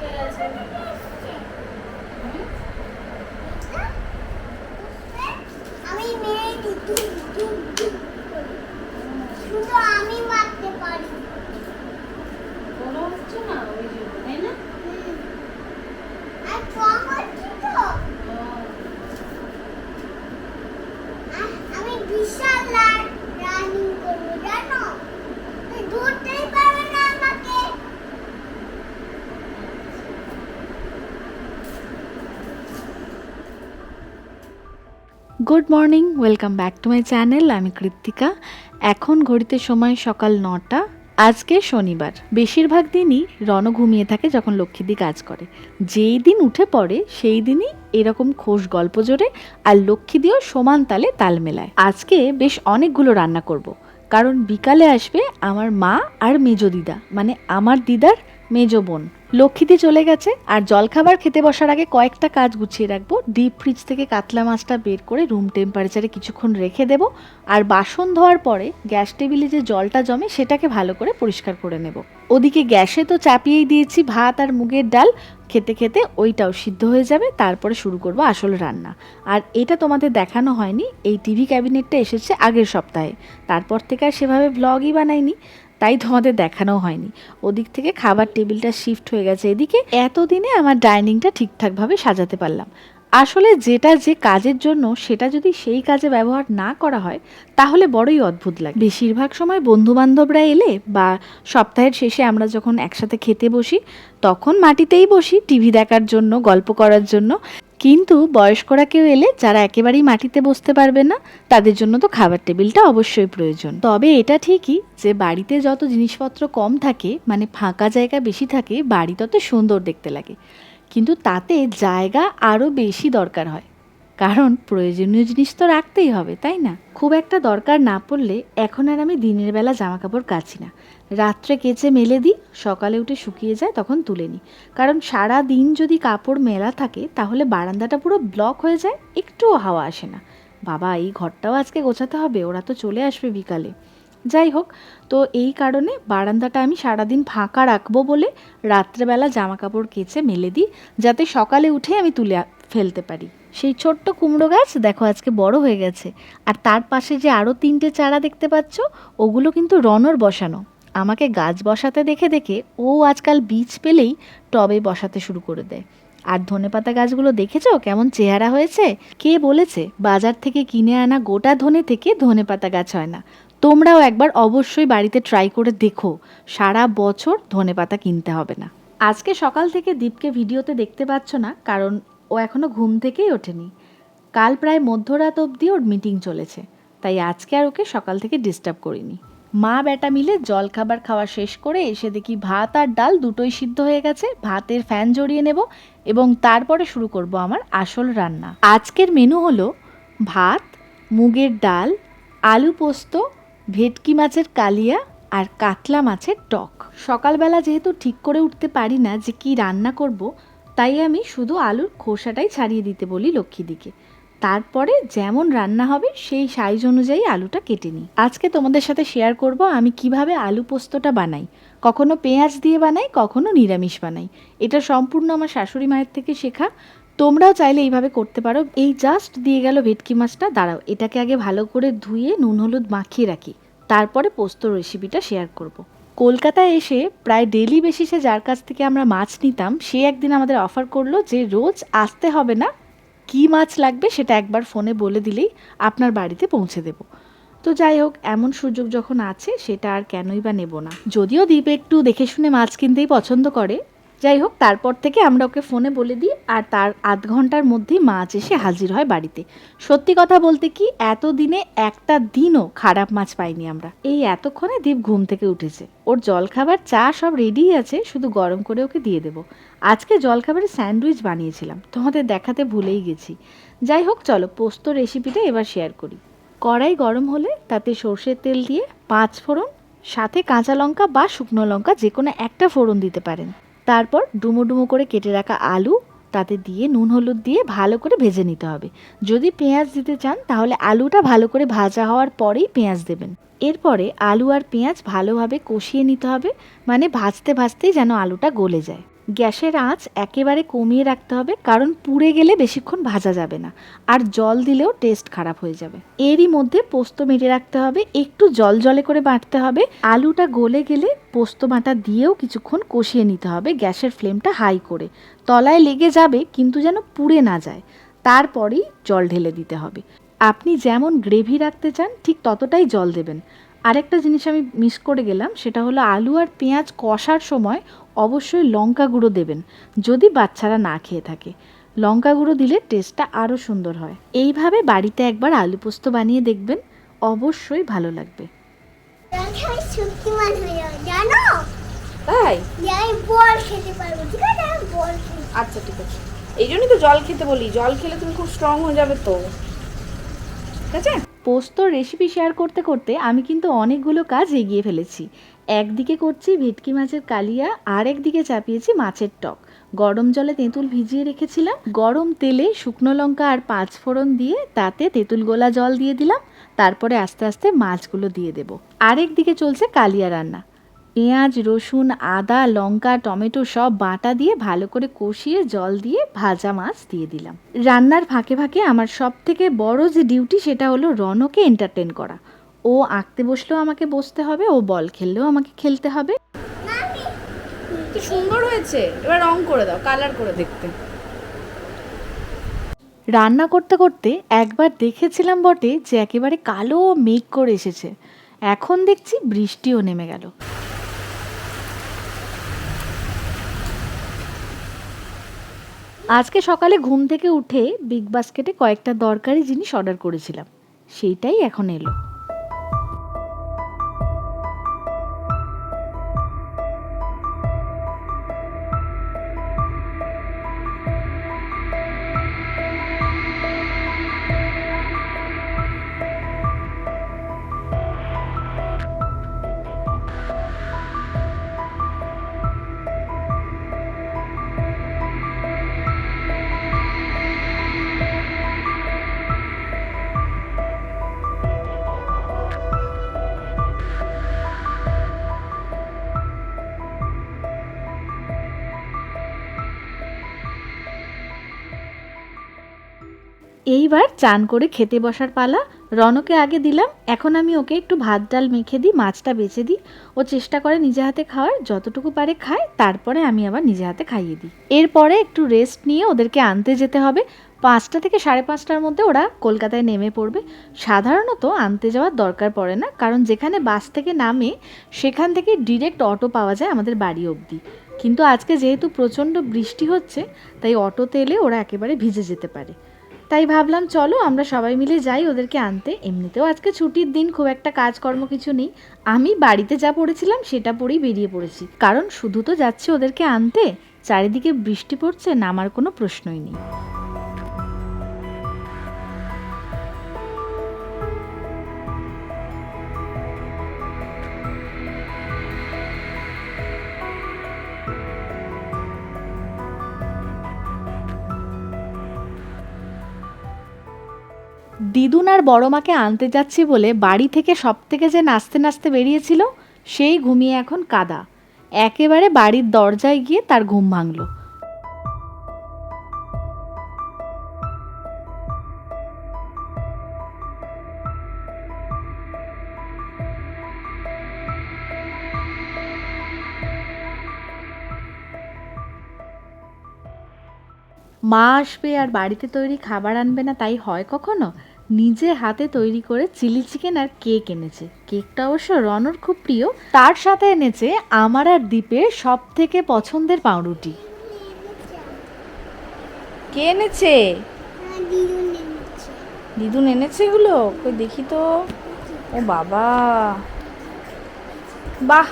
Gracias. Good morning, welcome back to my channel, আমি কৃত্তিকা। এখন ঘড়িতে সময় সকাল নটা, আজকে শনিবার। বেশিরভাগ দিনই রণ ঘুমিয়ে থাকে যখন লক্ষ্মীদি কাজ করে। যেই দিন উঠে পড়ে, সেই দিনই এরকম খোশ গল্প জোরে আর লক্ষ্মীদিও সমান তালে তাল মেলায়। আজকে বেশ অনেকগুলো রান্না করব। কারণ বিকালে আসবে আমার মা আর মেজ দিদা মানে আমার দিদার মেজ বোন। লক্ষ্মীদি চলে গেছে আর জলখাবার খেতে বসার আগে কয়েকটা কাজ গুছিয়ে রাখব। ডিপ ফ্রিজ থেকে কাতলা মাছটা বের করে রুম টেম্পারেচারে কিছুক্ষণ রেখে দেবো আর বাসন ধোয়ার পরে গ্যাস টেবিলে যে জলটা জমে সেটাকে ভালো করে পরিষ্কার করে নেব। ওদিকে গ্যাসে তো চাপিয়েই দিয়েছি ভাত আর মুগের ডাল। খেতে খেতে ওইটাও সিদ্ধ হয়ে যাবে, তারপরে শুরু করব আসল রান্না। আর এটা তোমাদের দেখানো হয়নি, এই টিভি ক্যাবিনেটটা এসেছে আগের সপ্তাহে। তারপর থেকে আর সেভাবে ব্লগই বানাইনি। তাই তোমাদের দেখানো হয়নি। ওদিক থেকে খাবার টেবিলটা শিফট হয়ে গেছে। এদিকে এতদিনে আমার ডাইনিংটা ঠিকঠাকভাবে সাজাতে পারলাম। আসলে যেটা যে কাজের জন্য সেটা যদি সেই কাজে ব্যবহার না করা হয়, তাহলে বড়ই অদ্ভুত লাগে। বেশিরভাগ সময় বন্ধু বান্ধবরা এলে বা সপ্তাহের শেষে আমরা যখন একসাথে খেতে বসি, তখন মাটিতেই বসি, টিভি দেখার জন্য, গল্প করার জন্য। কিন্তু বয়স্করা কেউ এলে যারা একেবারেই মাটিতে বসতে পারবে না, তাদের জন্য তো খাবার টেবিলটা অবশ্যই প্রয়োজন। তবে এটা ঠিকই যে বাড়িতে যত জিনিসপত্র কম থাকে মানে ফাঁকা জায়গা বেশি থাকে, বাড়ি তত সুন্দর দেখতে লাগে। কিন্তু তাতে জায়গা আরও বেশি দরকার হয়। কারণ প্রয়োজনীয় জিনিস তো রাখতেই হবে, তাই না? খুব একটা দরকার না পড়লে এখন আর আমি দিনের বেলা জামা কাপড় কাচি না। রাত্রে কেচে মেলে দিই, সকালে উঠে শুকিয়ে যায়, তখন তুলে নিই। কারণ সারা দিন যদি কাপড় মেলা থাকে, তাহলে বারান্দাটা পুরো ব্লক হয়ে যায়, একটুও হাওয়া আসে না। বাবা, এই ঘরটাও আজকে গোছাতে হবে, ওরা তো চলে আসবে বিকালে। যাই হোক, তো এই কারণে বারান্দাটা আমি সারাদিন ফাঁকা রাখব বলে রাত্রেবেলা জামা কাপড় কেচে মেলে দিই, যাতে সকালে উঠে আমি তুলে ফেলতে পারি। সেই ছোট্ট কুমড়ো গাছ দেখো আজকে বড় হয়ে গেছে। আর তার পাশে যে আরও তিনটে চারা দেখতে পাচ্ছ, ওগুলো কিন্তু রনর বসানো। আমাকে গাছ বসাতে দেখে দেখে ও আজকাল বীজ পেলেই টবে বসাতে শুরু করে দেয়। আর ধনেপাতা গাছগুলো দেখেছ কেমন চেহারা হয়েছে? কে বলেছে বাজার থেকে কিনে আনা গোটা ধনে থেকে ধনেপাতা গাছ হয় না? তোমরাও একবার অবশ্যই বাড়িতে ট্রাই করে দেখো। সারা বছর ধনেপাতা কিনতে হবে না। আজকে সকাল থেকে দীপকে ভিডিওতে দেখতে পাচ্ছ না, কারণ ও এখনও ঘুম থেকেই ওঠেনি। কাল প্রায় মধ্যরাত অবধি ওর মিটিং চলেছে, তাই আজকে আর ওকে সকাল থেকে ডিস্টার্ব করিনি। মা বেটা মিলে জল খাবার খাওয়া শেষ করে এসে দেখি ভাত আর ডাল দুটোই সিদ্ধ হয়ে গেছে, ভাতের ফ্যান জড়িয়ে নেব এবং তারপরে শুরু করব আমার আসল রান্না। আজকের মেনু হলো ভাত, মুগের ডাল, আলু পোস্ত, ভেটকি মাছের কালিয়া আর কাতলা মাছের টক। সকালবেলা যেহেতু ঠিক করে উঠতে পারি না যে কি রান্না করব তাই আমি শুধু আলুর খোসাটাই ছাড়িয়ে দিতে বলি লক্ষ্মীদিকে। তারপরে যেমন রান্না হবে, সেই সাইজ অনুযায়ী আলুটা কেটে নিই। আজকে তোমাদের সাথে শেয়ার করব আমি কীভাবে আলু পোস্তটা বানাই। কখনো পেঁয়াজ দিয়ে বানাই, কখনো নিরামিষ বানাই। এটা সম্পূর্ণ আমার শাশুড়ি মায়ের থেকে শেখা। তোমরাও চাইলে এইভাবে করতে পারো। এই জাস্ট দিয়ে গেল ভেটকি মাছটা। দাঁড়াও, এটাকে আগে ভালো করে ধুয়ে নুন হলুদ মাখিয়ে রাখি। তারপরে পোস্ত রেসিপিটা শেয়ার করব। কলকাতায় এসে প্রায় ডেলি বেসিসে যার কাছ থেকে আমরা মাছ নিতাম, সে একদিন আমাদের অফার করল যে রোজ আসতে হবে না, কি মাছ লাগবে সেটা একবার ফোনে বলে দিলেই আপনার বাড়িতে পৌঁছে দেব। তো যাই হোক, এমন সুযোগ যখন আছে, সেটা আর কেনই বা নেব না। যদিও দ্বীপ একটু দেখে শুনে মাছ কিনতেই পছন্দ করে যাই হোক, তারপর থেকে আমরা ওকে ফোনে বলে দিই আর তার আধ ঘণ্টার মধ্যেই মাছ এসে হাজির হয় বাড়িতে। সত্যি কথা বলতে কি, এতদিনে একটা দিনও খারাপ মাছ পাইনি আমরা। এই এতক্ষণে দীপ ঘুম থেকে উঠেছে। ওর জলখাবার, চা সব রেডিই আছে, শুধু গরম করে ওকে দিয়ে দেবো। আজকে জলখাবারে স্যান্ডউইচ বানিয়েছিলাম, তোমাদের দেখাতে ভুলেই গেছি। যাই হোক, চলো, পোস্ত রেসিপিটা এবার শেয়ার করি। কড়াই গরম হলে তাতে সর্ষের তেল দিয়ে পাঁচ ফোড়ন, সাথে কাঁচা লঙ্কা বা শুকনো লঙ্কা যে কোনো একটা ফোড়ন দিতে পারেন। তারপর ডুমো ডুমো করে কেটে রাখা আলু, তাতে দিয়ে নুন, হলুদ দিয়ে ভালো করে ভেজে নিতে হবে। যদি পেঁয়াজ দিতে চান, তাহলে আলুটা ভালো করে ভাজা হওয়ার পরেই পেঁয়াজ দেবেন। এরপরে আলু আর পেঁয়াজ ভালোভাবে কষিয়ে নিতে হবে মানে ভাজতে ভাজতেই যেন আলুটা গলে যায়। গ্যাসের আঁচ একেবারে কমিয়ে রাখতে হবে, কারণ পুড়ে গেলে বেশিক্ষণ ভাজা যাবে না। আর জল দিলেও টেস্ট খারাপ হয়ে যাবে। এরই মধ্যে পোস্ত মেটে রাখতে হবে, একটু জল জলে করে বাটতে হবে। আলুটা গলে গেলে পোস্ত বাটা দিয়েও কিছুক্ষণ কষিয়ে নিতে হবে গ্যাসের ফ্লেমটা হাই করে। তলায় লেগে যাবে, কিন্তু যেন পুড়ে না যায়। তারপরেই জল ঢেলে দিতে হবে। আপনি যেমন গ্রেভি রাখতে চান, ঠিক ততটাই জল দেবেন। আরেকটা জিনিস আমি মিস করে গেলাম, সেটা হলো আলু আর পেঁয়াজ কষার সময় অবশ্যই লঙ্কা গুঁড়ো দেবেন যদি বাচ্চারা না খেয়ে থাকে। লঙ্কা গুঁড়ো দিলে টেস্টটা আরও সুন্দর হয়। এইভাবে বাড়িতে একবার আলু পোস্ত বানিয়ে দেখবেন অবশ্যই ভালো লাগবে। হয়ে তাই? আচ্ছা ঠিক আছে। এই জন্যই তো জল খেতে বলি। জল খেলে তুমি খুব স্ট্রং হয়ে যাবে তো। ঠিক আছে? পোস্তর রেসিপি শেয়ার করতে করতে আমি কিন্তু অনেকগুলো কাজ এগিয়ে ফেলেছি। একদিকে করছি ভেটকি মাছের কালিয়া, আর একদিকে চাপিয়েছি মাছের টক। গরম জলে তেঁতুল ভিজিয়ে রেখেছিলাম। গরম তেলে শুকনো লঙ্কা আর পাঁচ ফোড়ন দিয়ে তাতে তেঁতুল গোলা জল দিয়ে দিলাম। তারপরে আস্তে আস্তে মাছগুলো দিয়ে দেবো। আরেক দিকে চলছে কালিয়া রান্না। পেঁয়াজ, রসুন, আদা, লঙ্কা, টমেটো সব বাটা দিয়ে ভালো করে কষিয়ে জল দিয়ে ভাজা মাছ দিয়ে দিলাম। রান্নার ফাঁকে ফাঁকে আমার সব থেকে বড় যে ডিউটি সেটা হলো রনকে এন্টারটেন করা। ও আঁকতে বসলেও আমাকে বসতে হবে ও বল খেললেও আমাকে খেলতে হবে। কি সুন্দর হয়েছে। এবার রং করে দাও কালার করে দেখতে। রান্না করতে করতে একবার দেখেছিলাম বটে যে একেবারে কালো মেঘ করে এসেছে। এখন দেখছি বৃষ্টিও নেমে গেল। আজকে সকালে ঘুম থেকে উঠে বিগ বাস্কেটে কয়েকটা দরকারি জিনিস অর্ডার করেছিলাম। সেইটাই এখন এলো। এইবার চান করে খেতে বসার পালা। রনকে আগে দিলাম, এখন আমি ওকে একটু ভাত ডাল মেখে দিই, মাছটা বেছে দিই। ও চেষ্টা করে নিজে হাতে খাওয়ার, যতটুকু পারে খায়, তারপরে আমি আবার নিজে হাতে খাইয়ে দিই। এরপরে একটু রেস্ট নিয়ে ওদেরকে আনতে যেতে হবে। পাঁচটা থেকে সাড়ে পাঁচটার মধ্যে ওরা কলকাতায় নেমে পড়বে। সাধারণত আনতে যাওয়ার দরকার পড়ে না, কারণ যেখানে বাস থেকে নামে, সেখান থেকে ডিরেক্ট অটো পাওয়া যায় আমাদের বাড়ি অবধি। কিন্তু আজকে যেহেতু প্রচণ্ড বৃষ্টি হচ্ছে, তাই অটোতে এলে ওরা একেবারে ভিজে যেতে পারে। তাই ভাবলাম, চলো আমরা সবাই মিলে যাই ওদেরকে আনতে। এমনিতেও আজকে ছুটির দিন, খুব একটা কাজকর্ম কিছু নেই। আমি বাড়িতে যা পড়েছিলাম, সেটা পড়েই বেরিয়ে পড়েছি। কারণ শুধু তো যাচ্ছে ওদেরকে আনতে, চারিদিকে বৃষ্টি পড়ছে, নামার কোনো প্রশ্নই নেই। দিদুন আর বড় মাকে আনতে যাচ্ছি বলে বাড়ি থেকে সব থেকে যে নাচতে নাচতে বেরিয়েছিল, সেই ঘুমিয়ে এখন কাদা। একেবারে বাড়ির দরজায় গিয়ে তার ঘুম ভাঙলো। মা আসবে আর বাড়িতে তৈরি খাবার আনবে না, তাই হয় কখনো? নিজে হাতে তৈরি করে চিলি চিকেন আর কেক এনেছে। কেকটা অবশ্য রনর খুব প্রিয়। তার সাথে এনেছে আমার আর দ্বীপের সব থেকে পছন্দের পাউরুটি। কে এনেছে? দিদুন দিদুন এনেছে এগুলো? কই দেখি তো। ও বাবা। বাহ!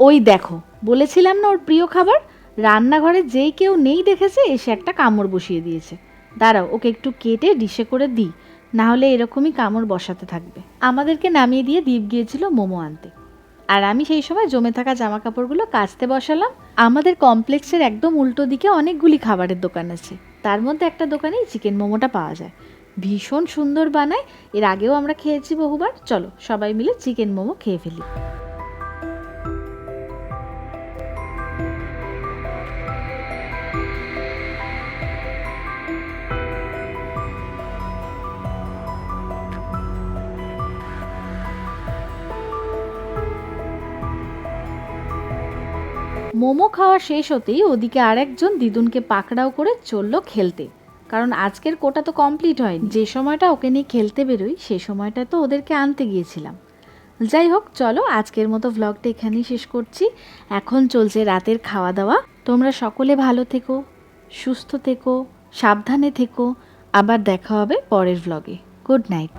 ওই দেখো বলেছিলাম না ওর প্রিয় খাবার? রান্নাঘরে যেই কেউ নেই দেখেছে, এসে একটা কামড় বসিয়ে দিয়েছে। দাঁড়াও, ওকে একটু কেটে ডিশে করে দিই, না হলে এরকমই কামড় বসাতে থাকবে। আমাদেরকে নামিয়ে দিয়ে দ্বীপ গিয়েছিল মোমো আনতে। আর আমি সেই সময় জমে থাকা জামা কাপড়গুলো কাচতে বসালাম। আমাদের কমপ্লেক্সের একদম উল্টো দিকে অনেকগুলি খাবারের দোকান আছে। তার মধ্যে একটা দোকানেই চিকেন মোমোটা পাওয়া যায়। ভীষণ সুন্দর বানায়। এর আগেও আমরা খেয়েছি বহুবার। চলো, সবাই মিলে চিকেন মোমো খেয়ে ফেলি। মোমো খাওয়া শেষ হতেই ওদিকে আরেকজন দিদুনকে পাকড়াও করে চলল খেলতে। কারণ আজকের কোটা তো কমপ্লিট হয়নি। যে সময়টা ওকে নিয়ে খেলতে বেরোই, সে সময়টা তো ওদেরকে আনতে গিয়েছিলাম। যাই হোক, চলো আজকের মতো ভ্লগটা এখানেই শেষ করছি। এখন চলছে রাতের খাওয়া দাওয়া তোমরা সকলে ভালো থেকো, সুস্থ থেকো, সাবধানে থেকো। আবার দেখা হবে পরের ভ্লগে গুড নাইট।